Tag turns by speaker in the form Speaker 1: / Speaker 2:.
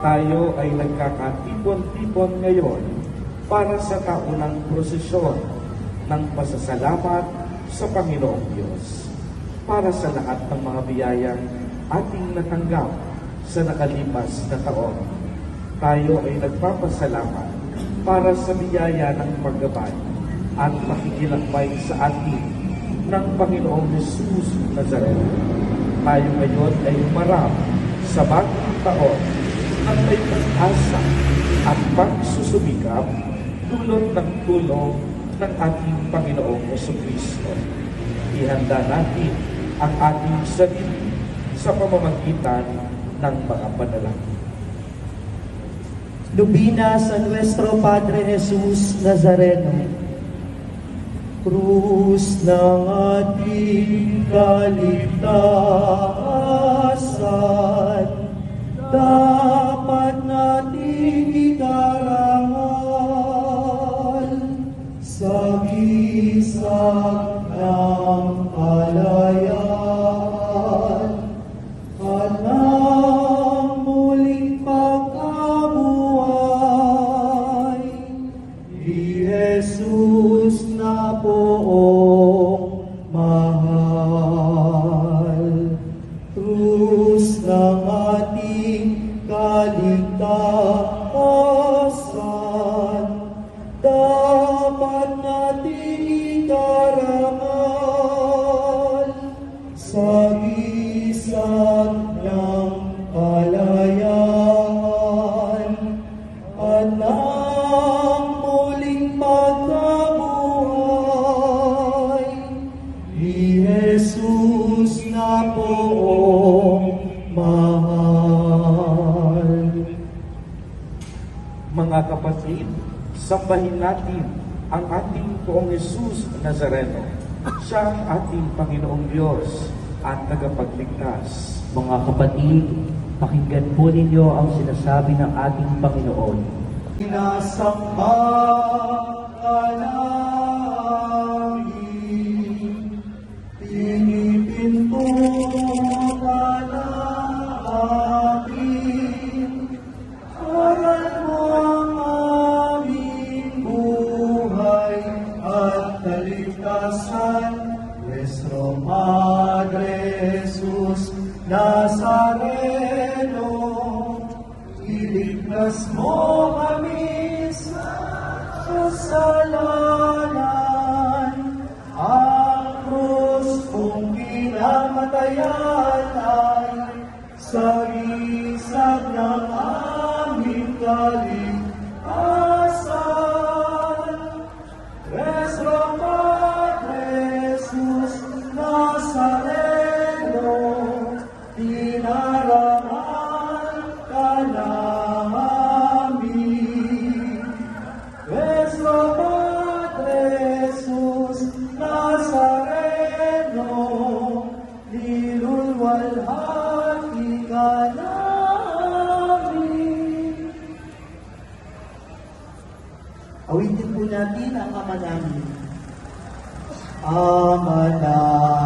Speaker 1: Tayo ay nagkakatipon-tipon ngayon para sa taunang prosesyon ng pasasalamat sa Panginoong Diyos para sa lahat ng mga biyayang ating natanggap sa nakalipas na taon. Tayo ay nagpapasalamat para sa biyaya ng paggabay at pakikilakbay sa atin ng Panginoong Jesus Nazareno. Tayo ngayon ay humarap sa bagong taon at may pag-asa at pagsusumikap dulot ng tulong ng ating Panginoong Yeso Kristo. Ihanda natin ang ating sarili sa pamamagitan ng mga panalangin.
Speaker 2: Lubina sa Nuestro Padre Jesus Nazareno, Krus ng ating kaligtasan, dapat sa gisag ng kalayaan at ng muling pagkabuhay Jesus na poong mahal. Krus ng ating kaligtasan, dapat natin itarangal sa gisag ng kalayaan ng muling pagkabuhay ni Jesus na poong mahal.
Speaker 1: Mga kapatid, sambahin natin ang ating Poong Jesus Nazareno. Siya ang ating Panginoong Diyos at tagapagligtas.
Speaker 3: Mga kapatid, pakinggan po ninyo ang sinasabi ng ating Panginoon.
Speaker 2: Nazareno, iligtas mo kami sa kasalanan. Ang krus kung pinamatayan ay sa isag ng aming kaligtasan. Nuestro Awitin po natin ang Ama namin. Ama namin,